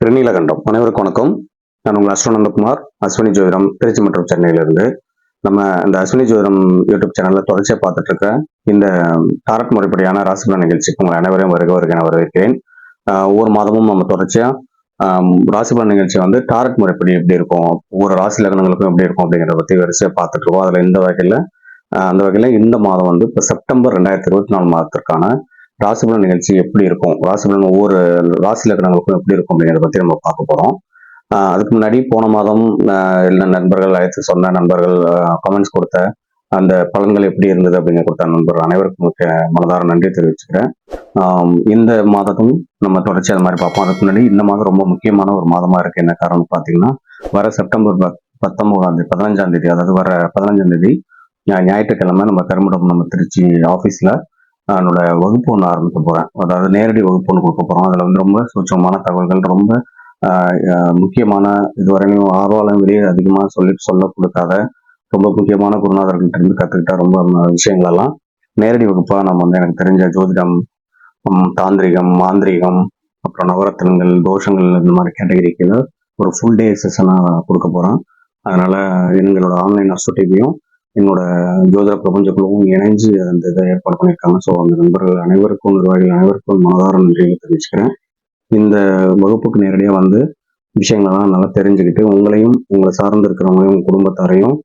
திருநீலகண்டம். அனைவருக்கும் வணக்கம். நான் உங்கள் அஸ்வநந்தகுமார். அஸ்வினி ஜோதிடம் திருச்சி மற்றும் சென்னையிலிருந்து. நம்ம இந்த அஸ்வினி ஜோதிடம் யூடியூப் சேனலில் தொடர்ச்சியாக பார்த்துட்டு இருக்க இந்த டாரட் முறைப்படியான ராசிபலன் நிகழ்ச்சிக்கு உங்கள் அனைவரையும் வருக வருக என வரவேற்கிறேன். ஒவ்வொரு மாதமும் நம்ம தொடர்ச்சியாக ராசிபலன் நிகழ்ச்சி வந்து டாரட் முறைப்படி எப்படி இருக்கும் ஒவ்வொரு ராசி லக்னங்களுக்கும் எப்படி இருக்கும் அப்படிங்கிறத பற்றி வரிசையாக பார்த்துட்டு இருக்கோம். அதில் இந்த வகையில் அந்த வகையில் இந்த மாதம் வந்து இப்போ செப்டம்பர் ரெண்டாயிரத்தி இருபத்தி நாலு மாதத்திற்கான ராசிபலன் நிகழ்ச்சி எப்படி இருக்கும்? ராசிபலன் ஒவ்வொரு ராசி லக்னங்களுக்கும் எப்படி இருக்கும் அப்படிங்கிறத பற்றி நம்ம பார்க்க போகிறோம் அதுக்கு முன்னாடி போன மாதம் ஆஹ் எல்லா நண்பர்கள் அழைத்து சொன்ன நண்பர்கள் கமெண்ட்ஸ் கொடுத்த அந்த பலன்கள் எப்படி இருந்தது அப்படிங்கிற கொடுத்த நண்பர்கள் அனைவருக்கும் முக்கிய மனதார நன்றி தெரிவிச்சுக்கிறேன். இந்த மாதத்தும் நம்ம தொடர்ச்சி அது மாதிரி பார்ப்போம். அதுக்கு முன்னாடி இந்த மாதம் ரொம்ப முக்கியமான ஒரு மாதமா இருக்கு. என்ன காரணம் பார்த்தீங்கன்னா வர செப்டம்பர் பத்தொன்பதாம் தேதி பதினஞ்சாம் தேதி அதாவது வர பதினஞ்சாம் தேதி ஞாயிற்றுக்கிழமை நம்ம கருமடம் நம்ம திருச்சி ஆஃபீஸில் என்னோட வகுப்பு ஒன்று ஆரம்பிக்க போகிறேன் அதாவது நேரடி வகுப்பு ஒன்று கொடுக்க போகிறோம் அதில் வந்து ரொம்ப சூட்சமான தகவல்கள் ரொம்ப முக்கியமான இதுவரையிலும் ஆர்வலம் வெளியே அதிகமாக சொல்லி சொல்ல கொடுக்காத ரொம்ப முக்கியமான குருநாதர்கிட்ட இருந்து கற்றுக்கிட்ட ரொம்ப விஷயங்களெல்லாம் விஷயங்கள் எல்லாம் நேரடி வகுப்பாக நம்ம வந்து எனக்கு தெரிஞ்ச ஜோதிடம் தாந்திரிகம் மாந்திரிகம் அப்புறம் நவரத்தனங்கள் தோஷங்கள் இந்த மாதிரி கேட்டகரிக்கு ஒரு ஃபுல் டே செஷனாக கொடுக்க போகிறோம் அதனால் எங்களோட ஆன்லைன் அசோட்டிவையும் என்னோட ஜோதிட பிரபஞ்ச குழுவும் இணைஞ்சு அந்த இதை ஏற்பாடு பண்ணியிருக்காங்க. ஸோ அந்த நண்பர்கள் அனைவருக்கும் நிர்வாகிகள் அனைவருக்கும் மனதார நன்றியை தெரிவிச்சுக்கிறேன். இந்த வகுப்புக்கு நேரடியாக வந்து விஷயங்களெல்லாம் நல்லா தெரிஞ்சுக்கிட்டு உங்களையும் உங்களை சார்ந்து இருக்கிறவங்களையும் குடும்பத்தாரையும்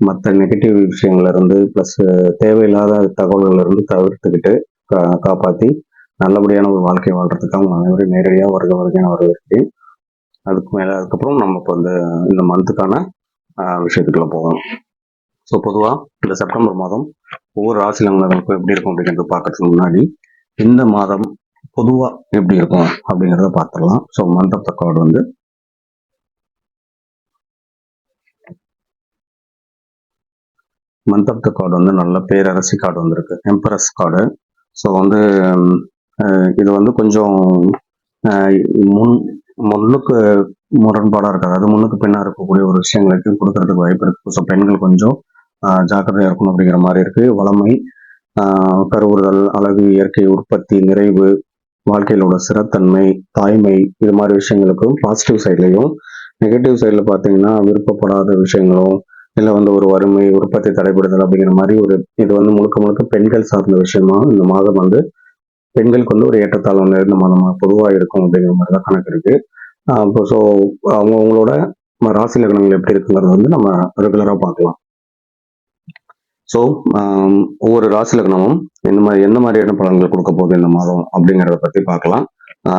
மற்ற நெகட்டிவ் விஷயங்கள்ல இருந்து ப்ளஸ் தேவையில்லாத தகவல்கள்ல இருந்து தவிர்த்துக்கிட்டு கா- காப்பாற்றி நல்லபடியான ஒரு வாழ்க்கை வாழ்றதுக்காக உங்க அனைவரும் நேரடியாக வருக வருகையான வரவேற்கிறேன். அதுக்கு மேலே அதுக்கப்புறம் நம்ம இப்போ வந்து இந்த மந்த்துக்கான விஷயத்துக்குள்ளே போகணும் ஸோ பொதுவாக இந்த செப்டம்பர் மாதம் ஒவ்வொரு ராசி லக்னங்களுக்கும் எப்படி இருக்கும் அப்படிங்கிறது பார்க்கறதுக்கு முன்னாடி இந்த மாதம் பொதுவாக எப்படி இருக்கும் அப்படிங்கிறத பார்த்துடலாம். So month of the card வந்து மந்த் ஆஃப் த கார்டு வந்து நல்ல பேரரசி கார்டு வந்திருக்கு. எம்பரஸ் கார்டு ஸோ வந்து இது வந்து கொஞ்சம் முன் முன்னுக்கு முரண்பாடாக இருக்காது. அது முன்னுக்கு பின்னாக இருக்கக்கூடிய ஒரு விஷயங்களுக்கு கொடுக்கறதுக்கு வாய்ப்பு இருக்குது ஸோ பெண்கள் கொஞ்சம் ஜாக்கிரதையாக இருக்கணும் அப்படிங்கிற மாதிரி இருக்கு. வளமை கருவுறுதல் அழகு இயற்கை உற்பத்தி நிறைவு வாழ்க்கையிலோட சிறத்தன்மை தாய்மை இது மாதிரி விஷயங்களுக்கும் பாசிட்டிவ் சைட்லையும் நெகட்டிவ் சைடில் பார்த்தீங்கன்னா விருப்பப்படாத விஷயங்களும் இல்லை வந்து ஒரு வறுமை உற்பத்தி தடைபடுதல் அப்படிங்கிற மாதிரி ஒரு இது வந்து முழுக்க முழுக்க பெண்கள் சார்ந்த விஷயமா இந்த மாதம் வந்து பெண்களுக்கு வந்து ஒரு ஏற்றத்தாழ்வு நிறைந்த மாதமாக பொதுவாக இருக்கும் அப்படிங்கிற மாதிரி தான் கணக்கு இருக்கு. அப்போ இப்போ ஸோ அவங்க அவங்களோட ம- ராசி லக்னங்கள் எப்படி இருக்குங்கிறது வந்து நம்ம ரெகுலராக பார்க்கலாம். ஸோ um, ஒவ்வொரு ராசி லக்னமும் எந்த மாதிரி எந்த மாதிரியான பலன்கள் கொடுக்க போகுது இந்த மாதம் அப்படிங்கிறத பற்றி பார்க்கலாம்.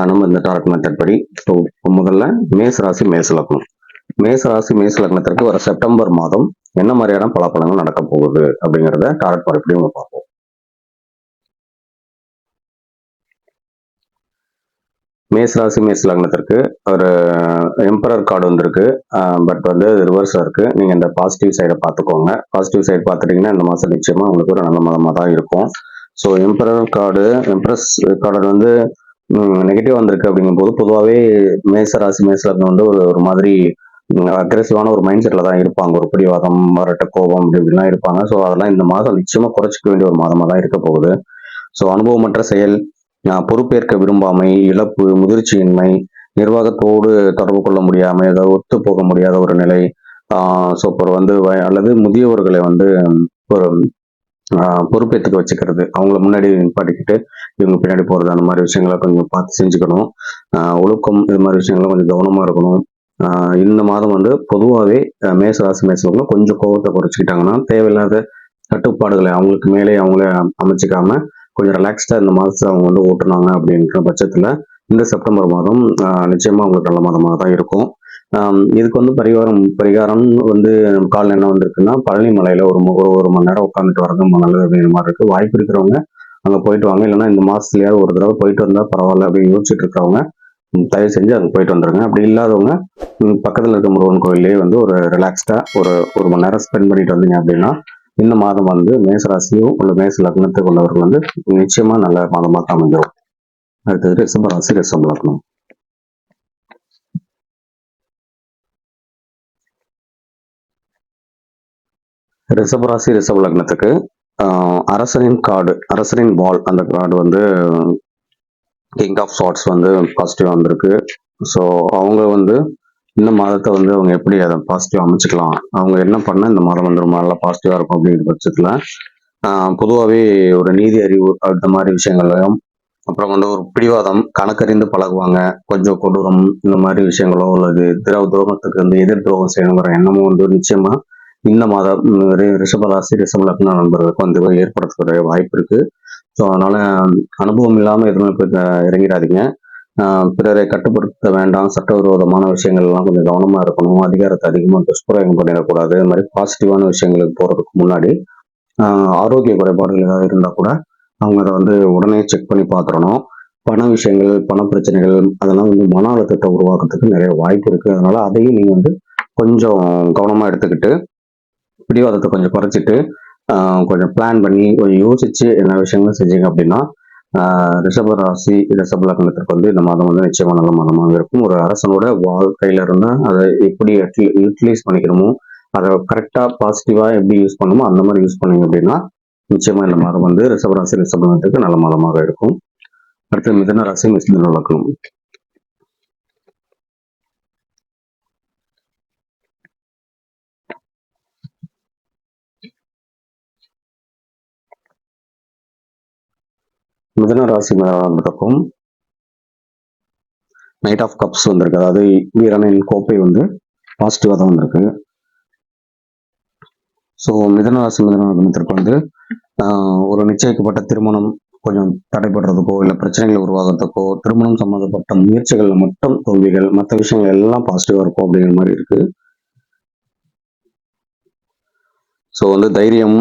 நம்ம இந்த டாரட் மெத்தட் படி. ஸோ முதல்ல மேச ராசி மேச லக்னம். மேச ராசி மேச லக்னத்திற்கு வர செப்டம்பர் மாதம் என்ன மாதிரியான பலாப்பலங்கள் நடக்க போகுது அப்படிங்கிறத டாரட் மறுபடியும் பார்ப்போம். மேசராசி ராசி லக்னத்திற்கு ஒரு எம்பரர் கார்டு வந்திருக்கு. பட் வந்து ரிவர்ஸாக இருக்குது நீங்கள் இந்த பாசிட்டிவ் சைடை பார்த்துக்கோங்க. பாசிட்டிவ் சைடு பார்த்துட்டிங்கன்னா இந்த மாதம் நிச்சயமாக உங்களுக்கு ஒரு நல்ல மாதமாக தான் இருக்கும். So emperor card empress card வந்து நெகட்டிவ் வந்திருக்கு அப்படிங்கும்போது பொதுவாகவே மேசராசி ராசி லக்னம் வந்து ஒரு ஒரு மாதிரி அக்ரெசிவான ஒரு மைண்ட் செட்டில் தான் இருப்பாங்க. ஒரு பிடிவாதம் வரட்ட கோபம் அப்படி இப்படிலாம் இருப்பாங்க. ஸோ அதெல்லாம் இந்த மாதம் நிச்சயமாக குறைச்சிக்க வேண்டிய ஒரு மாதமாக தான் இருக்க போகுது. ஸோ அனுபவமற்ற செயல் பொறுப்பேற்க விரும்பாமை இழப்பு முதிர்ச்சியின்மை நிர்வாகத்தோடு தொடர்பு கொள்ள முடியாமல் ஏதாவது ஒத்து போக முடியாத ஒரு நிலை ஸோ அப்புறம் வந்து வ- அல்லது முதியவர்களை வந்து ஒரு பொறுப்பேற்றுக்க வச்சுக்கிறது. அவங்கள முன்னாடி நிப்பாட்டிக்கிட்டு இவங்க பின்னாடி போகிறது அந்த மாதிரி விஷயங்களை கொஞ்சம் பார்த்து செஞ்சுக்கணும். ஒழுக்கம் இது மாதிரி விஷயங்கள்லாம் கொஞ்சம் கவனமாக இருக்கணும். இந்த மாதம் வந்து பொதுவாகவே மேச ராசி மேசவங்க கொஞ்சம் கோபத்தை குறைச்சிக்கிட்டாங்கன்னா தேவையில்லாத கட்டுப்பாடுகளை அவங்களுக்கு மேலே அவங்களே அமைச்சிக்காம கொஞ்சம் ரிலாக்ஸ்டாக இந்த மாதத்தில் அவங்க வந்து ஓட்டுனாங்க அப்படின்ற பட்சத்தில் இந்த செப்டம்பர் மாதம் நிச்சயமாக அவங்களுக்கு நல்ல மாதமாக தான் இருக்கும். இதுக்கு வந்து பரிகாரம் பரிகாரம் வந்து கால் என்ன வந்திருக்குன்னா பழனிமலையில் ஒரு ஒரு ஒரு மணி நேரம் உட்காந்துட்டு வரது நல்லது அப்படிங்கிற மாதிரி இருக்குது வாய்ப்பு இருக்கிறவங்க அங்கே போயிட்டு வாங்க. இல்லைன்னா இந்த மாசத்துலயாவது ஒரு தடவை போயிட்டு வந்தால் பரவாயில்ல அப்படின்னு யோசிச்சுட்டு இருக்கிறவங்க தயவு செஞ்சு அங்கே போயிட்டு வந்துருங்க. அப்படி இல்லாதவங்க பக்கத்தில் இருக்க முருகன் கோயிலே வந்து ஒரு ரிலாக்ஸ்டாக ஒரு ஒரு மணி நேரம் ஸ்பெண்ட் பண்ணிட்டு வந்தீங்க அப்படின்னா இந்த மாதம் வந்து மேசராசியோ உள்ள மேச லக்னத்துக்கு உள்ளவர்கள் வந்து நிச்சயமா நல்ல மாதமாக தான் அமைஞ்சிரும் அடுத்தது ரிசம்ப ராசி ரிசம்ப லக்னம். ரிஷப ராசி லக்னத்துக்கு ஆஹ், அரசனின் கார்டு அரசனின் பால் அந்த கார்டு வந்து கிங் ஆஃப் ஷார்ட்ஸ் வந்து பாசிட்டிவ் வந்திருக்கு. ஸோ அவங்க வந்து இந்த மாதத்தை வந்து அவங்க எப்படி அதை பாசிட்டிவ் அமைச்சுக்கலாம்? அவங்க என்ன பண்ண இந்த மாதம் வந்து ரொம்ப நல்லா பாசிட்டிவா இருக்கும் அப்படிங்கிற பட்சத்துல பொதுவாகவே ஒரு நீதி அறிவு அந்த மாதிரி விஷயங்களையும் அப்புறம் வந்து ஒரு பிடிவாதம் கணக்கறிந்து பழகுவாங்க. கொஞ்சம் கொடூரம் இந்த மாதிரி விஷயங்களோ அல்லது திரவ துரோகத்துக்கு வந்து எதிர் துரோகம் செய்யணுங்கிற எண்ணமும் வந்து நிச்சயமா இந்த மாதம் ரிஷபராசி ரிஷப லக்ன நண்பர்களுக்கு வந்து ஏற்படுத்தக்கூடிய வாய்ப்பு இருக்கு. ஸோ அதனால அனுபவம் இல்லாமல் எதுவுமே இறங்கிடாதீங்க. பிறரை கட்டுப்படுத்த வேண்டாம் சட்டவிரோதமான விஷயங்கள் எல்லாம் கொஞ்சம் கவனமா இருக்கணும். அதிகாரத்தை அதிகமாக துஷ்பிரயோகம் பண்ணிடக்கூடாது. அது மாதிரி பாசிட்டிவான விஷயங்களுக்கு போறதுக்கு முன்னாடி ஆரோக்கிய குறைபாடுகள் ஏதாவது இருந்தா கூட அவங்க அதை வந்து உடனே செக் பண்ணி பார்த்துடணும். பண விஷயங்கள் பண பிரச்சனைகள் அதெல்லாம் வந்து மன அழுத்தத்தை உருவாக்குறதுக்கு நிறைய வாய்ப்பு இருக்கு. அதனால அதையும் நீங்க வந்து கொஞ்சம் கவனமா எடுத்துக்கிட்டு பிடிவாதத்தை கொஞ்சம் குறைச்சிட்டு கொஞ்சம் பிளான் பண்ணி கொஞ்சம் யோசிச்சு என்ன விஷயங்களும் செஞ்சீங்க அப்படின்னா ரிஷப ராசி ரிஷப லக்னத்திற்கு வந்து இந்த மாதம் வந்து நிச்சயமா நல்ல மாதமாக இருக்கும். ஒரு அரசனோட வாழ்க்கையில இருந்தால் அதை எப்படி யூட்டிலைஸ் பண்ணிக்கணுமோ அதை கரெக்டா பாசிட்டிவா எப்படி யூஸ் பண்ணுமோ அந்த மாதிரி யூஸ் பண்ணீங்க அப்படின்னா நிச்சயமாக இந்த மாதம் வந்து ரிஷப ராசி ரிஷப லக்னத்துக்கு நல்ல மாதமாக இருக்கும். அடுத்து மிதன ராசி மிதன லக்னம் மிதன ராசி லக்னத்துக்கும் நைட் ஆஃப் கப்ஸ் வந்திருக்கு. அதாவது வீரனின் கோப்பை வந்து பாசிட்டிவாக தான் வந்திருக்கு. ஸோ மிதன ராசி மிதன லக்னத்திற்கு வந்து ஒரு நிச்சயிக்கப்பட்ட திருமணம் கொஞ்சம் தடைபடுறதுக்கோ இல்லை பிரச்சனைகள் உருவாகிறதுக்கோ திருமணம் சம்மந்தப்பட்ட முயற்சிகளில் மட்டும் தோல்விகள் மற்ற விஷயங்கள் எல்லாம் பாசிட்டிவாக இருக்கும் அப்படிங்கிற மாதிரி இருக்கு. ஸோ வந்து தைரியம்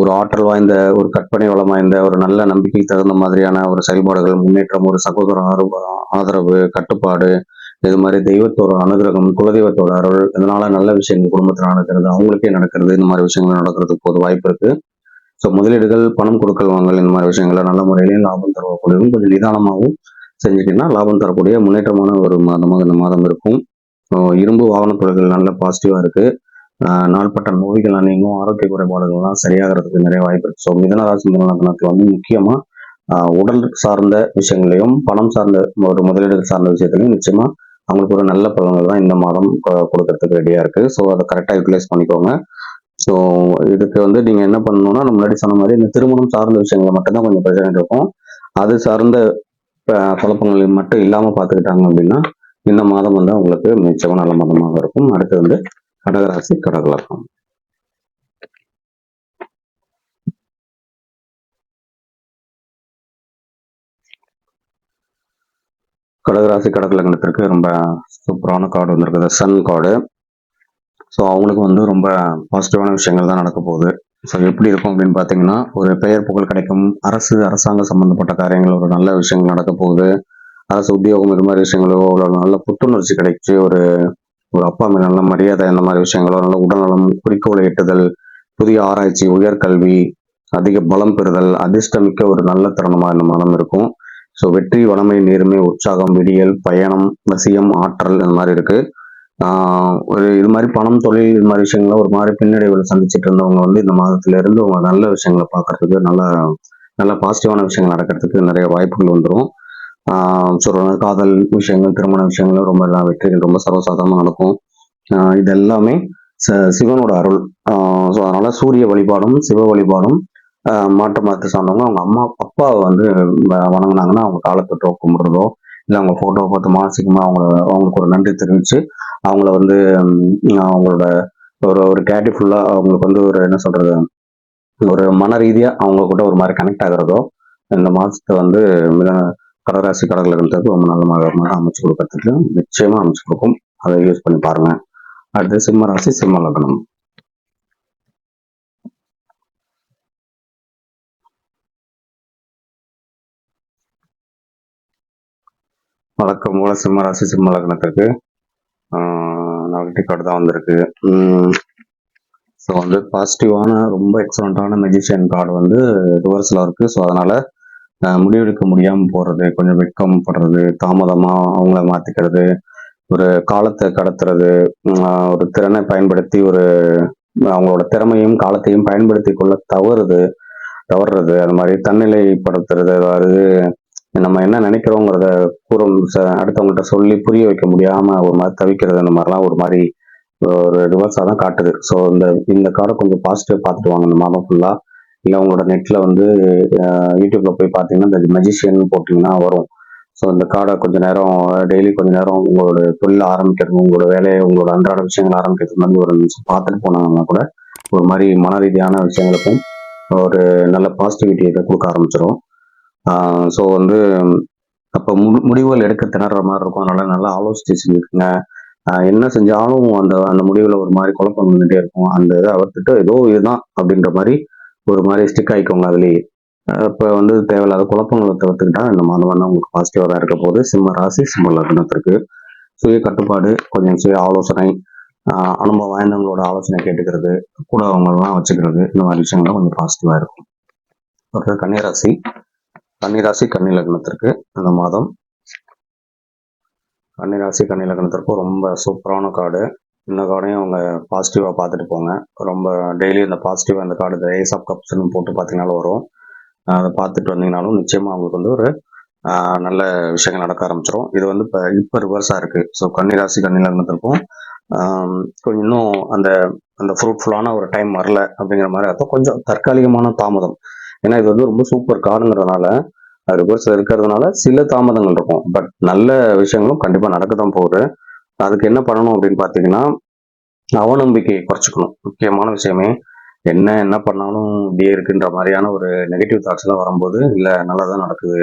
ஒரு ஆற்றல் வாய்ந்த ஒரு கற்பனை வளம் வாய்ந்த ஒரு நல்ல நம்பிக்கைக்கு தகுந்த மாதிரியான ஒரு செயல்பாடுகள் முன்னேற்றம் ஒரு சகோதர ஆதரவு கட்டுப்பாடு இது மாதிரி தெய்வத்தோட அனுகிரகம் குலதெய்வத்தோட அருள் இதனால நல்ல விஷயங்கள் குடும்பத்தில் நடக்கிறது அவங்களுக்கே நடக்கிறது இந்த மாதிரி விஷயங்கள் நடக்கிறதுக்கு போது வாய்ப்பு இருக்கு. ஸோ முதலீடுகள் பணம் கொடுக்கல் வாங்கல் இந்த மாதிரி விஷயங்களை நல்ல முறையிலையும் லாபம் தரக்கூடியதும் கொஞ்சம் நிதானமாகவும் செஞ்சுட்டீங்கன்னா லாபம் தரக்கூடிய முன்னேற்றமான ஒரு மாதமாக இந்த மாதம் இருக்கும். இரும்பு வாகன தொழில்கள் நல்ல பாசிட்டிவாக இருக்குது நாள்பட்ட நோய்கள் நீங்கும் ஆரோக்கிய குறைபாடுகள்லாம் சரியாகிறதுக்கு நிறைய வாய்ப்பு இருக்கு. ஸோ மிதனராசி மிதனத்தில் வந்து முக்கியமா ஆஹ் உடல் சார்ந்த விஷயங்களையும் பணம் சார்ந்த ஒரு முதலீடுகள் சார்ந்த விஷயத்திலையும் நிச்சயமா அவங்களுக்கு ஒரு நல்ல பலன்கள் தான் இந்த மாதம் கொடுக்கறதுக்கு ரெடியா இருக்கு. ஸோ அதை கரெக்டாக யூட்டிலைஸ் பண்ணிக்கோங்க. ஸோ இதுக்கு வந்து நீங்க என்ன பண்ணணும்னா நம்ம முன்னாடி சொன்ன மாதிரி இந்த திருமணம் சார்ந்த விஷயங்களை மட்டும்தான் கொஞ்சம் பிரச்சனை இருக்கும். அது சார்ந்த குழப்பங்களையும் குழப்பங்கள் மட்டும் இல்லாம பார்த்துக்கிட்டாங்க அப்படின்னா இந்த மாதம் வந்து உங்களுக்கு மிச்சமாக நல்ல மாதமாக இருக்கும். அடுத்து வந்து கடகராசி கடகலக்கம். கடகராசி கடகலக்கணத்திற்கு ரொம்ப சூப்பரான கார்டு வந்திருக்குது. சன் கார்டு ஸோ அவங்களுக்கு வந்து ரொம்ப பாசிட்டிவான விஷயங்கள் தான் நடக்க போகுது. ஸோ எப்படி இருக்கும் அப்படின்னு பார்த்தீங்கன்னா ஒரு பெயர் புகழ் கிடைக்கும். அரசு அரசாங்க சம்பந்தப்பட்ட காரியங்கள் ஒரு நல்ல விஷயங்கள் நடக்க போகுது. அரசு உத்தியோகம் இது மாதிரி விஷயங்களோ ஒரு நல்ல புத்துணர்ச்சி கிடைச்சி ஒரு ஒரு அப்பா மேல நல்ல மரியாதை இந்த மாதிரி விஷயங்களோ நல்ல உடல்நலம் குறிக்கோளை எட்டுதல் புதிய ஆராய்ச்சி உயர்கல்வி அதிக பலம் பெறுதல் அதிர்ஷ்டமிக்க ஒரு நல்ல தருணமா இந்த மனம் இருக்கும். ஸோ வெற்றி வளமை நேர்மை உற்சாகம் விடியல் பயணம் வசியம் ஆற்றல் இந்த மாதிரி இருக்கு. ஒரு இது மாதிரி பணம் தொழில் இது மாதிரி விஷயங்கள ஒரு மாதிரி பின்னடைவுகளை சந்திச்சுட்டு இருந்தவங்க வந்து இந்த மாதத்துல இருந்து அவங்க நல்ல விஷயங்களை பார்க்கறதுக்கு நல்ல நல்ல பாசிட்டிவான விஷயங்கள் நடக்கிறதுக்கு நிறைய வாய்ப்புகள் வந்துடும் ஸோ காதல் விஷயங்கள் திருமண விஷயங்கள் ரொம்ப எல்லாம் வெற்றிகள் ரொம்ப சர்வசாதாரணமாக நடக்கும். இது எல்லாமே ச- சிவனோட அருள். ஸோ அதனால சூரிய வழிபாடும் சிவ வழிபாடும் மாட்டு மாற்று சார்ந்தவங்க அவங்க அம்மா அப்பாவை வந்து வ- அவங்க காலத்தொட்டோ கும்பிடுறதோ இல்லை அவங்க ஃபோட்டோ பார்த்து மானசிகமா அவங்கள அவங்களுக்கு ஒரு நன்றி தெரிவித்து அவங்கள வந்து அவங்களோட ஒரு ஒரு கேட்டிஃபுல்லா அவங்களுக்கு வந்து ஒரு என்ன சொல்கிறது ஒரு மன ரீதியாக அவங்க கூட ஒரு மாதிரி கனெக்ட் ஆகுறதோ இந்த மாதத்தை வந்து கடராசி கடகராசி ரொம்ப நல்ல மகமாக அமைச்சு கொடுக்கறதுக்கு நிச்சயமா அமைச்சு கொடுக்கும். அதை யூஸ் பண்ணி பாருங்க. அடுத்து சிம்ம ராசி சிம்ம லக்னம். வழக்கம் போல சிம்ம ராசி சிம்ம லக்னத்திற்கு நெகட்டிவ் கார்டு தான் வந்திருக்கு. ஸோ வந்து பாசிட்டிவான ரொம்ப எக்ஸலண்ட்டான மெஜிஷியன் கார்டு வந்து ரிவர்ஸில் இருக்கு. ஸோ அதனால முடிவெடுக்க முடியாமல் போகிறது கொஞ்சம் வெட்கம் படுறது தாமதமாக அவங்கள மாற்றிக்கிறது ஒரு காலத்தை கடத்துறது ஒரு திறனை பயன்படுத்தி ஒரு அவங்களோட திறமையும் காலத்தையும் பயன்படுத்தி கொள்ள தவறுது தவறுறது அது மாதிரி தன்னிலைப்படுத்துறது அதாவது நம்ம என்ன நினைக்கிறோங்கிறத கூற அடுத்தவங்கள்ட்ட சொல்லி புரிய வைக்க முடியாம ஒரு மாதிரி தவிக்கிறது அந்த மாதிரிலாம் ஒரு மாதிரி ஒரு ரிவர்ஸாக தான் காட்டுது. ஸோ இந்த இந்த கார்டை கொஞ்சம் பாசிட்டிவ் பார்த்துட்டு வாங்க இந்த மாதம் ஃபுல்லாக இல்லை உங்களோட நெட்டில் வந்து யூடியூப்பில் யூடியூப்ல போய் பார்த்தீங்கன்னா இந்த மெஜிஷியன் போட்டிங்கன்னா வரும். ஸோ இந்த கார்டை கொஞ்ச நேரம் டெய்லி கொஞ்ச நேரம் உங்களோட தொழில் ஆரம்பிக்கிறது உங்களோட வேலையை உங்களோட அன்றாட விஷயங்கள் ஆரம்பிக்கிறது மாதிரி ஒரு நிமிஷம் பார்த்துட்டு போனாங்கன்னா கூட ஒரு மாதிரி மன ரீதியான விஷயங்களுக்கும் ஒரு நல்ல பாசிட்டிவிட்டி இதை கொடுக்க ஆரம்பிச்சிடும் ஸோ வந்து அப்போ மு முடிவுகள் எடுக்க திணற மாதிரி இருக்கும். அதனால நல்லா ஆலோசித்து செஞ்சுருக்குங்க என்ன செஞ்சாலும் அந்த அந்த முடிவில் ஒரு மாதிரி குழப்பம் வந்துட்டே இருக்கும். அந்த இதை அவர்த்துட்டு ஏதோ இதுதான் அப்படின்ற மாதிரி ஒரு மாதிரி ஸ்டிக் ஆகிக்கோங்க அதுலேயே. இப்போ வந்து தேவையில்லாத குழப்பங்களை தவிர்த்துக்கிட்டா இந்த மாதம் வந்து உங்களுக்கு பாசிட்டிவாக தான் இருக்க போது சிம்ம ராசி சிம்ம லக்னத்திற்கு சுய கட்டுப்பாடு கொஞ்சம் சுய ஆலோசனை அனுபவம் வாய்ந்தவங்களோட ஆலோசனை கேட்டுக்கிறது கூட அவங்களெல்லாம் வச்சுக்கிறது இந்த மாதிரி விஷயங்கள்லாம் கொஞ்சம் பாசிட்டிவாக இருக்கும். அடுத்தது கன்னிராசி. கன்னிராசி கன்னி லக்னத்திற்கு இந்த மாதம். கன்னிராசி கன்னி லக்னத்திற்கும் ரொம்ப சூப்பரான கார்டு. இந்த கார்டையும் அவங்க பாசிட்டிவாக பார்த்துட்டு போங்க. ரொம்ப டெய்லி இந்த பாசிட்டிவாக இந்த கார்டு ஏஸ் ஆஃப் கப்ஸ்னு போட்டு பார்த்தீங்கனாலும் வரும். அதை பார்த்துட்டு வந்தீங்கனாலும் நிச்சயமாக அவங்களுக்கு வந்து ஒரு நல்ல விஷயங்கள் நடக்க ஆரம்பிச்சிடும் இது வந்து இப்போ இப்போ ரிவர்ஸாக இருக்குது ஸோ கன்னிராசி கன்னி லக்னத்திற்கும் ஆஹ் கொஞ்சம் இன்னும் அந்த அந்த ஃப்ரூட்ஃபுல்லான ஒரு டைம் வரல அப்படிங்கிற மாதிரி அர்த்தம் கொஞ்சம் தற்காலிகமான தாமதம். ஏன்னா இது வந்து ரொம்ப சூப்பர் கார்டுங்கிறதுனால ரிவர்ஸில் இருக்கிறதுனால சில தாமதங்கள் இருக்கும். பட் நல்ல விஷயங்களும் கண்டிப்பாக நடக்க தான் போகுது. அதுக்கு என்ன பண்ணணும் அப்படின்னு பார்த்தீங்கன்னா அவநம்பிக்கையை குறைச்சிக்கணும். முக்கியமான விஷயமே என்ன என்ன பண்ணாலும் இப்படியே இருக்குன்ற மாதிரியான ஒரு நெகட்டிவ் தாட்ஸ் எல்லாம் வரும்போது இல்லை நல்லா தான் நடக்குது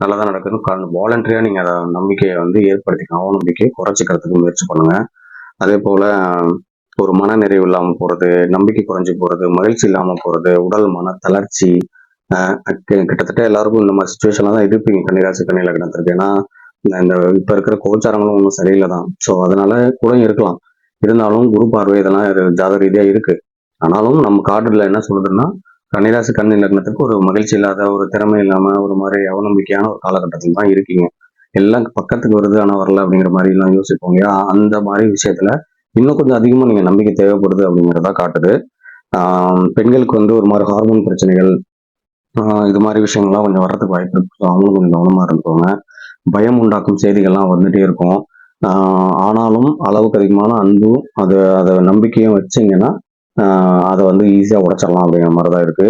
நல்லா தான் நடக்குதுன்னு வாலண்டரியாக நீங்கள் அதை நம்பிக்கையை வந்து ஏற்படுத்திக்கணும். அவநம்பிக்கையை குறைச்சிக்கிறதுக்கு முயற்சி பண்ணுங்க. அதே போல ஒரு மன நிறைவு இல்லாமல் போகிறது நம்பிக்கை குறைஞ்சி போகிறது மகிழ்ச்சி இல்லாமல் போகிறது உடல் மன தளர்ச்சி கிட்டத்தட்ட எல்லாருக்கும் இந்த மாதிரி சுச்சுவேஷன்ல தான் இருப்பீங்க கன்னிராசி கன்னி லக்னத்திற்கு ஏன்னா இந்த- இப்போ இப்ப இருக்கிற கோச்சாரங்களும் ஒன்றும் சரியில்லை தான் ஸோ அதனால கூட இருக்கலாம். இருந்தாலும் குரு பார்வை இதெல்லாம் ஜாத ரீதியாக இருக்கு. ஆனாலும் நம்ம கார்டில் என்ன சொல்லுதுன்னா கன்னிராசி கண்ணி லக்னத்துக்கு ஒரு மகிழ்ச்சி இல்லாத ஒரு திறமை இல்லாமல் ஒரு மாதிரி அவநம்பிக்கையான ஒரு காலகட்டத்தில் தான் இருக்கீங்க. எல்லாம் பக்கத்துக்கு வருது ஆனால் வரல அப்படிங்கிற மாதிரி எல்லாம் யோசிப்போம் இல்லையா? அந்த மாதிரி விஷயத்துல இன்னும் கொஞ்சம் அதிகமாக நீங்கள் நம்பிக்கை தேவைப்படுது அப்படிங்கிறதா காட்டுது. ஆஹ் பெண்களுக்கு வந்து ஒரு மாதிரி ஹார்மோன் பிரச்சனைகள் ஆஹ் இது மாதிரி விஷயங்கள்லாம் கொஞ்சம் வர்றதுக்கு வாய்ப்பு இருக்கு. ஸோ அவங்களும் கொஞ்சம் கவனமாக இருந்துக்கோங்க. பயம் உண்டாக்கும் செய்திகள்லாம் வந்துட்டே இருக்கும். ஆனாலும் அளவுக்கு அதிகமான அன்பும் அது அதை நம்பிக்கையும் வச்சிங்கன்னா அதை வந்து ஈஸியாக உடைச்சிடலாம் அப்படிங்கிற மாதிரி தான் இருக்கு.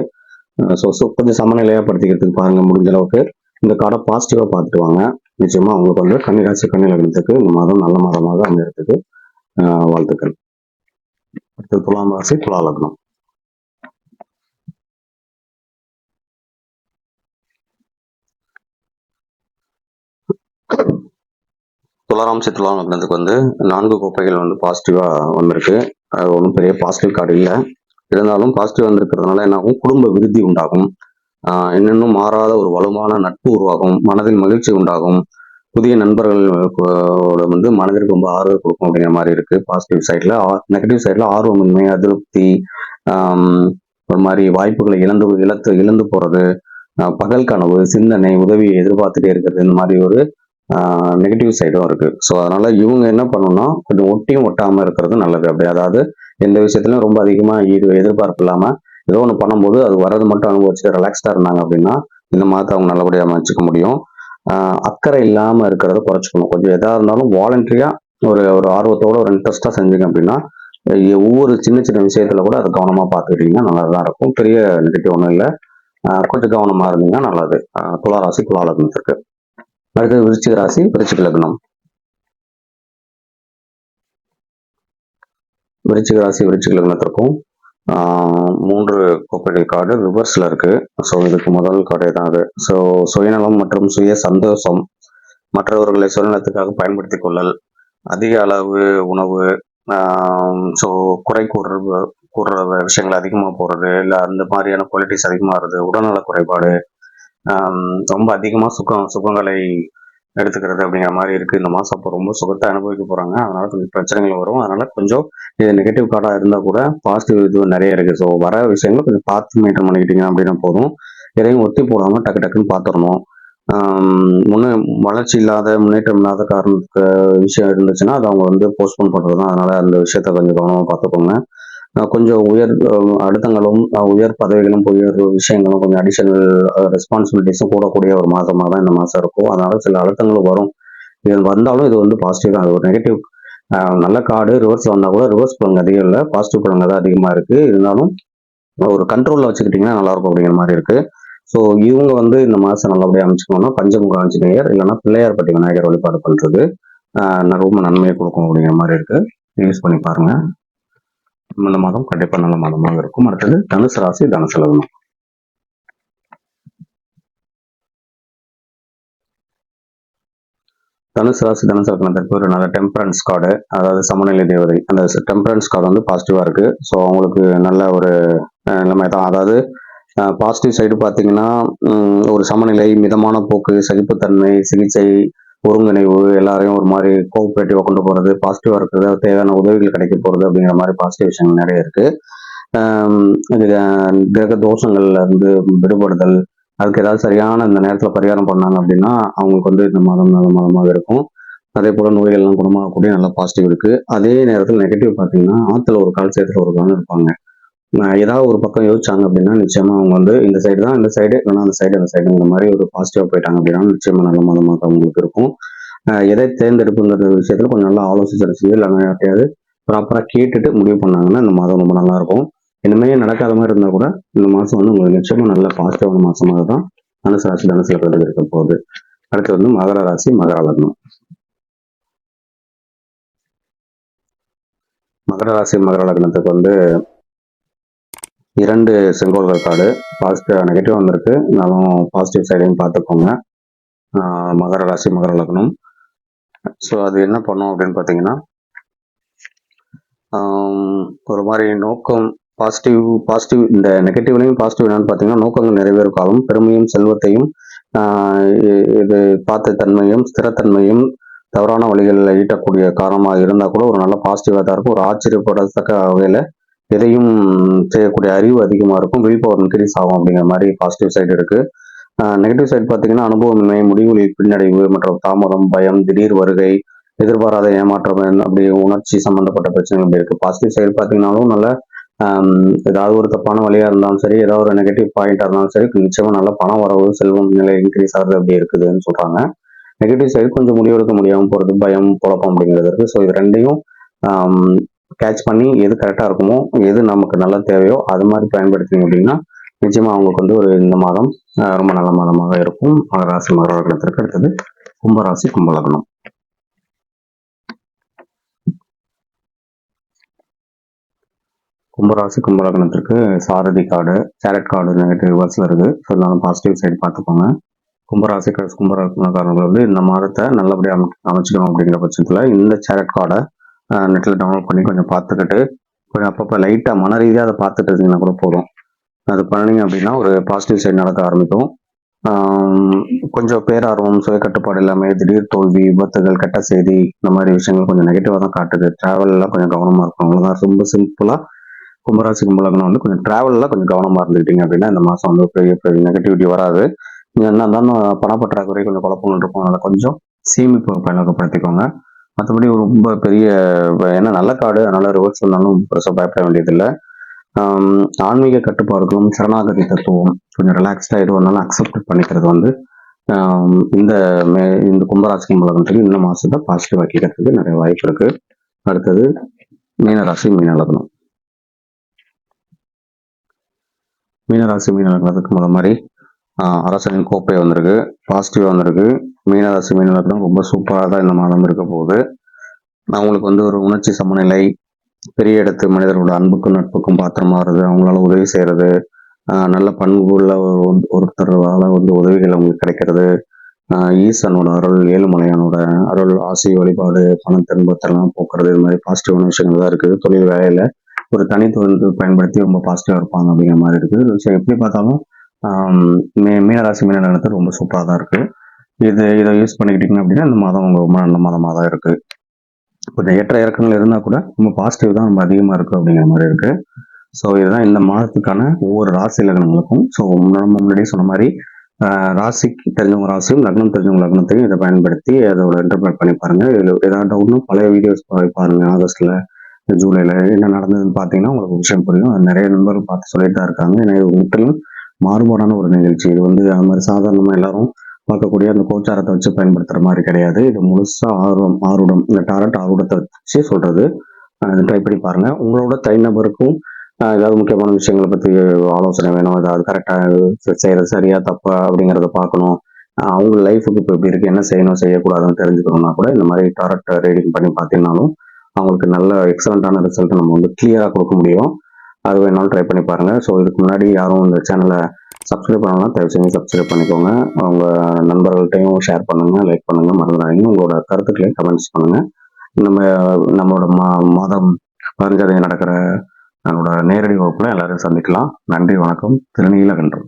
ஸோ ஸோ கொஞ்சம் சமநிலையாக படுத்திக்கிறதுக்கு பாருங்க முடிஞ்ச அளவுக்கு. இந்த கார்டை பாசிட்டிவாக பார்த்துட்டு வாங்க. நிச்சயமா உங்களுக்கு வந்து கன்னிராசி கன்னிலக்னத்துக்கு இந்த மாதம் நல்ல மாதமாக அமையறதுக்கு வாழ்த்துக்கள். அடுத்து துலாம் ராசி துலா லக்னம். துளாராம் சித்துலாம் லக்னத்துக்கு வந்து நான்கு கோப்பைகள் வந்து பாசிட்டிவாக வந்திருக்கு. அது ஒன்றும் பெரிய பாசிட்டிவ் கார்டு இல்லை. இருந்தாலும் பாசிட்டிவ் வந்திருக்கிறதுனால என்னாகும் குடும்ப விருத்தி உண்டாகும். இன்னும் மாறாத ஒரு வலுவான நட்பு உருவாகும். மனதில் மகிழ்ச்சி உண்டாகும். புதிய நண்பர்கள் வந்து மனதிற்கு ரொம்ப ஆர்வம் கொடுக்கும் அப்படிங்கிற மாதிரி இருக்கு. பாசிட்டிவ் சைட்ல நெகட்டிவ் சைட்ல ஆர்வமின்மை அதிருப்தி ஒரு மாதிரி வாய்ப்புகளை இழந்து இழத்து இழந்து போறது பகல் கனவு சிந்தனை உதவியை எதிர்பார்த்துட்டே இருக்கிறது இந்த மாதிரி ஒரு நெகட்டிவ் சைடும் இருக்குது ஸோ அதனால் இவங்க என்ன பண்ணணும்னா கொஞ்சம் ஒட்டியும் ஒட்டாமல் இருக்கிறது நல்லது. அப்படி அதாவது எந்த விஷயத்துலையும் ரொம்ப அதிகமாக ஈடு எதிர்பார்ப்பு இல்லாமல் ஏதோ ஒன்று பண்ணும்போது அது வர்றது மட்டும் அனுபவிச்சு ரிலாக்ஸ்டாக இருந்தாங்க அப்படின்னா இந்த மாதத்தை அவங்க நல்லபடியாக அமைச்சிக்க முடியும். அக்கறை இல்லாமல் இருக்கிறத குறைச்சிக்கணும். கொஞ்சம் எதா இருந்தாலும் வாலண்டரியாக ஒரு ஒரு ஆர்வத்தோட ஒரு இன்ட்ரெஸ்ட்டாக செஞ்சீங்க அப்படின்னா ஒவ்வொரு சின்ன சின்ன விஷயத்தில் கூட அதை கவனமாக பார்த்துக்கிட்டிங்கன்னா நல்லா தான் இருக்கும். பெரிய நெகட்டிவ் ஒன்றும் இல்லை. கொஞ்சம் கவனமாக இருந்தீங்கன்னா நல்லது. துளாராசி துலா அடுத்தது விருச்சிக ராசி விருச்சிக லக்னம். விருச்சிக ராசி விருச்சிக லக்னத்திற்கும் மூன்று கோப்பைகள் கார்டு ரிவர்ஸ்ல இருக்கு. ஸோ இதுக்கு முதல் கார்டே தான் அது. ஸோ சுயநலம் மற்றும் சுய சந்தோஷம் மற்றவர்களை சுயநலத்துக்காக பயன்படுத்தி கொள்ளல் அதிக அளவு உணவு ஸோ குறை கூறுற கூறுற விஷயங்கள் அதிகமாக போகிறது இல்லை அந்த மாதிரியான குவாலிட்டிஸ் அதிகமாகிறது உடல்நல குறைபாடு ரொம்ப அதிகமாக சுகம் சுகங்களை எடுத்துக்கிறது அப்படிங்கிற மாதிரி இருக்குது இந்த மாசம் அப்போ ரொம்ப சுகத்தை அனுபவிக்க போகிறாங்க அதனால் கொஞ்சம் பிரச்சனைகள் வரும். அதனால் கொஞ்சம் இது நெகட்டிவ் கார்டாக இருந்தால் கூட பாசிட்டிவ் இது நிறைய இருக்குது ஸோ வர விஷயங்கள் கொஞ்சம் பார்த்து மெயின்டைன் பண்ணிக்கிட்டீங்க அப்படின்னா போதும். எதையும் ஒத்தி போடாமல் டக்கு டக்குன்னு பார்த்துடணும். முன்னே வளர்ச்சி இல்லாத முன்னேற்றம் இல்லாத காரணத்துக்கு விஷயம் இருந்துச்சுன்னா அதை அவங்க வந்து போஸ்ட்போன் பண்ணுறது தான் அதனால் அந்த விஷயத்த கொஞ்சம் கவனமாக பார்த்துக்கோங்க. கொஞ்சம் உயர் அடுத்தங்களும் உயர் பதவிகளும் உயர் விஷயங்களும் கொஞ்சம் அடிஷனல் ரெஸ்பான்சிபிலிட்டிஸும் கூடக்கூடிய ஒரு மாதமாக தான் இந்த மாதம் இருக்கும். அதனால சில அழுத்தங்களும் வரும். இது வந்தாலும் இது வந்து பாசிட்டிவ் தான். அது ஒரு நெகட்டிவ் நல்ல கார்டு ரிவர்ஸ் வந்தால் கூட ரிவர்ஸ் பலன் அதிகம் இல்லை பாசிட்டிவ் பலன் தான் அதிகமாக இருக்குது இருந்தாலும் ஒரு கண்ட்ரோலில் வச்சுக்கிட்டிங்கன்னா நல்லா இருக்கும் அப்படிங்கிற மாதிரி இருக்குது ஸோ இவங்க வந்து இந்த மாதம் நல்லபடியாக அமைச்சுக்கணும்னா பஞ்சமுக ஆஞ்சநேயர் இல்லைன்னா பிள்ளையார்பட்டி விநாயகர் வழிபாடு பண்ணுறது ரொம்ப நன்மையை கொடுக்கும் அப்படிங்கிற மாதிரி இருக்குது யூஸ் பண்ணி பாருங்கள் இந்த மாதம் கண்டிப்பா நல்ல மாதமாக இருக்கும். அடுத்தது தனுசு ராசி தனுசு லக்னம். தனுசு ராசி தனுசு லக்னத்திற்கு ஒரு நல்ல டெம்பரன்ஸ் கார்டு அதாவது சமநிலை தேவதை. அந்த டெம்பரன்ஸ் கார்டு வந்து பாசிட்டிவா இருக்கு. ஸோ அவங்களுக்கு நல்ல ஒரு அஹ், நிலைமை தான். அதாவது பாசிட்டிவ் சைடு பார்த்தீங்கன்னா உம், ஒரு சமநிலை மிதமான போக்கு சகிப்புத்தன்மை சிகிச்சை ஒருங்கிணைவு எல்லாரையும் ஒரு மாதிரி கோஆப்ரேட்டிவா கொண்டு போறது பாசிட்டிவா இருக்கிறது தேவையான உதவிகள் கிடைக்க போறது அப்படிங்கிற மாதிரி பாசிட்டிவ் விஷயங்கள் நிறைய இருக்கு. கிரக தோஷங்கள்ல இருந்து விடுபடுதல் அதுக்கு ஏதாவது சரியான இந்த நேரத்துல பரிகாரம் பண்ணாங்க அப்படின்னா அவங்களுக்கு வந்து இந்த மாதம் நல்ல மாதமாக இருக்கும். அதே போல நோய்கள்லாம் குணமாகக்கூடிய நல்ல பாசிட்டிவ் இருக்கு. அதே நேரத்தில் நெகட்டிவ் பார்த்தீங்கன்னா ஆற்றுல ஒரு கால் சேர்த்துல ஒரு கால் இருப்பாங்க. ஏதாவது ஒரு பக்கம் யோசிச்சாங்க அப்படின்னா நிச்சயமா அவங்க வந்து இந்த சைடு தான் இந்த சைடு இல்லைன்னா அந்த சைடு அந்த சைடுங்கிற மாதிரி ஒரு பாசிட்டிவா போயிட்டாங்க அப்படின்னா நிச்சயமா நல்ல மதமாக அவங்களுக்கு இருக்கும். எதை தேர்ந்தெடுப்புங்கிற விஷயத்துல கொஞ்சம் நல்லா ஆலோசிச்சு இல்லைன்னா யார்ட்டையாவது ப்ராப்பரா கேட்டுட்டு முடிவு பண்ணாங்கன்னா இந்த மாதம் ரொம்ப நல்லா இருக்கும். இனிமே நடக்காத மாதிரி இருந்தா கூட இந்த மாசம் வந்து உங்களுக்கு நிச்சயமா நல்ல பாசிட்டிவான மாசமாக தான் தனுசு ராசி தனுசு லக்னத்துக்கு இருக்க போகுது. அடுத்து வந்து மகர ராசி மகர லக்னம். மகர ராசி மகர லக்னத்துக்கு வந்து இரண்டு செங்கோல்கள் கார்டு. பாசிட்டிவ் நெகட்டிவ் வந்திருக்கு. இருந்தாலும் பாசிட்டிவ் சைடையும் பார்த்துக்கோங்க. மகர ராசி மகர லக்னம். ஸோ அது என்ன பண்ணும் அப்படின்னு பார்த்தீங்கன்னா ஒரு மாதிரி நோக்கம் பாசிட்டிவ் பாசிட்டிவ் இந்த நெகட்டிவ்லையும் பாசிட்டிவ் என்னன்னு பார்த்தீங்கன்னா நோக்கங்கள் நிறைவேறும். காலம் பெருமையும் செல்வத்தையும் இது பார்த்த தன்மையும் ஸ்திரத்தன்மையும் தவறான வழிகளில் ஈட்டக்கூடிய காரணமாக இருந்தால் கூட ஒரு நல்ல பாசிட்டிவாக தான் இருக்கும். ஒரு ஆச்சரியப்படத்தக்க வகையில் எதையும் செய்யக்கூடிய அறிவு அதிகமாக இருக்கும். வில் பவர் இன்க்ரீஸ் ஆகும் அப்படிங்கிற மாதிரி பாசிட்டிவ் சைடு இருக்கு. நெகட்டிவ் சைடு பார்த்தீங்கன்னா அனுபவமின்மை முடிவுகளில் பின்னடைவு மற்றும் தாமதம் பயம் திடீர் வருகை எதிர்பாராத ஏமாற்றம் அப்படி உணர்ச்சி சம்பந்தப்பட்ட பிரச்சனைகள் அப்படி இருக்கு. பாசிட்டிவ் சைடு பார்த்தீங்கன்னாலும் நல்ல ஏதாவது ஒரு தப்பான வழியா இருந்தாலும் சரி ஏதாவது ஒரு நெகட்டிவ் பாயிண்டா இருந்தாலும் சரி நிச்சயமா நல்ல பணம் வரவு செல்வம் நிலை இன்க்ரீஸ் ஆகுது அப்படி இருக்குதுன்னு சொல்றாங்க. நெகட்டிவ் சைடு கொஞ்சம் முடிவெடுக்க முடியாமல் போறது பயம் குழப்பம் அப்படிங்கிறது இருக்கு. ஸோ இது ரெண்டையும் கேட்ச் பண்ணி எது கரெக்டாக இருக்குமோ எது நமக்கு நல்லா தேவையோ அது மாதிரி பயன்படுத்திங்க அப்படின்னா நிச்சயமாக அவங்களுக்கு வந்து ஒரு இந்த மாதம் ரொம்ப நல்ல மாதமாக இருக்கும். ராசி மகர லக்னத்திற்கு அடுத்தது கும்பராசி கும்பலக்னம் கும்பராசி கும்பலக்னத்திற்கு சாரதி கார்டு சேரட் கார்டு நெகட்டிவ் ரிவர்ஸில் இருக்குது ஸோ இருந்தாலும் பாசிட்டிவ் சைடு பார்த்துக்கோங்க. கும்பராசி கும்பலக்னக்காரர்கள் வந்து இந்த மாதத்தை நல்லபடியாக அமை அமைச்சிக்கணும் அப்படிங்கிற பட்சத்தில் இந்த சேரட் கார்டை நெட்டில் டவுன்லோட் பண்ணி கொஞ்சம் பார்த்துக்கிட்டு கொஞ்சம் அப்பப்போ லைட்டாக மன ரீதியாக அதை பார்த்துட்டு இருந்தீங்கன்னா கூட போதும். அது பண்ணீங்க அப்படின்னா ஒரு பாசிட்டிவ் சைடு நடக்க ஆரம்பிக்கும். கொஞ்சம் பேரார்வம் சுயக்கட்டுப்பாடு எல்லாமே திடீர் தோல்வி விபத்துகள் கெட்ட செய்தி இந்த மாதிரி விஷயங்கள் கொஞ்சம் நெகட்டிவாக தான் காட்டுது. ட்ராவல்லாம் கொஞ்சம் கவனமாக இருக்கும் அவ்வளோதான் ரொம்ப சிம்பிளாக கும்பராசி கும்பலகனம் வந்து கொஞ்சம் ட்ராவல்லாம் கொஞ்சம் கவனமாக இருந்துக்கிட்டீங்க அப்படின்னா இந்த மாதம் வந்து பெரிய பெரிய நெகட்டிவிட்டி வராது. நீங்கள் என்ன இருந்தாலும் பணப்பற்றாக்குறை கொஞ்சம் குழப்பங்கள் இருக்கும். அதனால் கொஞ்சம் சேமிப்பு பழக்கப்படுத்திக்கோங்க மற்றபடி ரொம்ப பெரிய ஏன்னா நல்ல காடு அதனால ரிவர்ஸ் வந்தாலும் பெருசாக பயப்பட வேண்டியதில்லை. ஆன்மீக கட்டுப்பாடுகளும் சரணாகதி தத்துவம் கொஞ்சம் ரிலாக்ஸ்டாக எது வந்தாலும் அக்செப்ட் பண்ணிக்கிறது வந்து இந்த மே இந்த கும்பராசி கும்பலகத்துக்கு இந்த மாதத்தை பாசிட்டிவ் ஆக்கிக்கிறதுக்கு நிறைய வாய்ப்பு இருக்கு. அடுத்தது மீனராசி மீன மீனராசி மீனலக்னத்துக்கு முத மாதிரி அரசனின் கோப்பை வந்திருக்கு. பாசிட்டிவ் வந்திருக்கு. மீனராசி மீனவர்கள் ரொம்ப சூப்பராக தான் இந்த மாதம் இருக்க போகுது. அவங்களுக்கு வந்து ஒரு உணர்ச்சி சமநிலை பெரிய இடத்து மனிதர்களோட அன்புக்கும் நட்புக்கும் பாத்திரமா அவங்களால உதவி செய்யறது நல்ல பண்புள்ள ஒரு ஒருத்தரால வந்து உதவிகள் அவங்களுக்கு கிடைக்கிறது. ஈசனோட அருள் ஏழுமலையானோட அருள் ஆசை வழிபாடு பண துன்பத்தெல்லாம் போக்குறது இது மாதிரி பாசிட்டிவான விஷயங்கள் தான் இருக்குது. தொழில் வேலையில் ஒரு தனி தொழிலுக்கு பயன்படுத்தி ரொம்ப பாசிட்டிவாக இருப்பாங்க அப்படிங்கிற மாதிரி இருக்குது. ஸோ எப்படி பார்த்தாலும் மே மீனராசி மீன ரொம்ப சூப்பராக தான் இருக்குது இது இதை யூஸ் பண்ணிக்கிட்டீங்க அப்படின்னா இந்த மாதம் உங்கள் ரொம்ப நல்ல மாதமாக தான் இருக்குது கொஞ்சம் ஏற்ற இறக்கங்கள் இருந்தால் கூட ரொம்ப பாசிட்டிவ் தான் ரொம்ப அதிகமாக இருக்குது அப்படிங்கிற மாதிரி இருக்குது ஸோ இதுதான் இந்த மாதத்துக்கான ஒவ்வொரு ராசி லக்னங்களுக்கும் ஸோ நம்ம முன்னாடியே சொன்ன மாதிரி ராசிக்கு தெரிஞ்சவங்க ராசியும் லக்னம் தெரிஞ்சவங்க லக்னத்தையும் இதை பயன்படுத்தி அதோட இன்டர்பிரேட் பண்ணி பாருங்கள் இதில் ஏதாவது டவுட்னா பழைய வீடியோஸ் பாருங்கள் ஆகஸ்ட்டில் ஜூலையில் என்ன நடந்ததுன்னு பார்த்தீங்கன்னா உங்களுக்கு விஷயம் புரியும். நிறைய நண்பர்கள் பார்த்து சொல்லிட்டு தான் இருக்காங்க. ஏன்னா இது முற்றிலும் மாறுபாடான ஒரு நிகழ்ச்சி. இது வந்து அது மாதிரி சாதாரணமாக எல்லாரும் பார்க்கக்கூடிய அந்த கோச்சாரத்தை வச்சு பயன்படுத்துகிற மாதிரி கிடையாது. இது முழுசாக ஆர்வம் ஆர்வம் இந்த டாரட் ஆர்வத்தை வச்சு சொல்கிறது ட்ரை பண்ணி பாருங்கள் உங்களோட தனிநபருக்கும் ஏதாவது முக்கியமான விஷயங்களை பற்றி ஆலோசனை வேணும் ஏதாவது கரெக்டாக செய்கிறது சரியா தப்பா அப்படிங்கிறத பார்க்கணும். அவங்க லைஃபுக்கு இப்போ எப்படி இருக்குது என்ன செய்யணும் செய்யக்கூடாதுன்னு தெரிஞ்சுக்கணும்னா கூட இந்த மாதிரி டாரட் ரீடிங் பண்ணி பார்த்தீங்கன்னாலும் அவங்களுக்கு நல்ல எக்ஸலண்ட்டான ரிசல்ட்டை நம்ம வந்து கிளியராக கொடுக்க முடியும். அது வேணாலும் ட்ரை பண்ணி பாருங்கள் ஸோ இதுக்கு முன்னாடி யாரும் இந்த சேனலை சப்ஸ்கிரைப் பண்ணலாம் தயவு செஞ்சு சப்ஸ்கிரைப் பண்ணிக்கோங்க. உங்க நண்பர்கள்ட்டையும் ஷேர் பண்ணுங்க லைக் பண்ணுங்க மறந்துடாதீங்க. உங்களோட கருத்துக்களையும் கமெண்ட்ஸ் பண்ணுங்க. நம்ம நம்மளோட மா மாதம் பதினஞ்சாம் தேதி நடக்கிற நம்மளோட நேரடி வகுப்புல எல்லாரையும் சந்திக்கலாம். நன்றி வணக்கம். திருநீலகன்றம்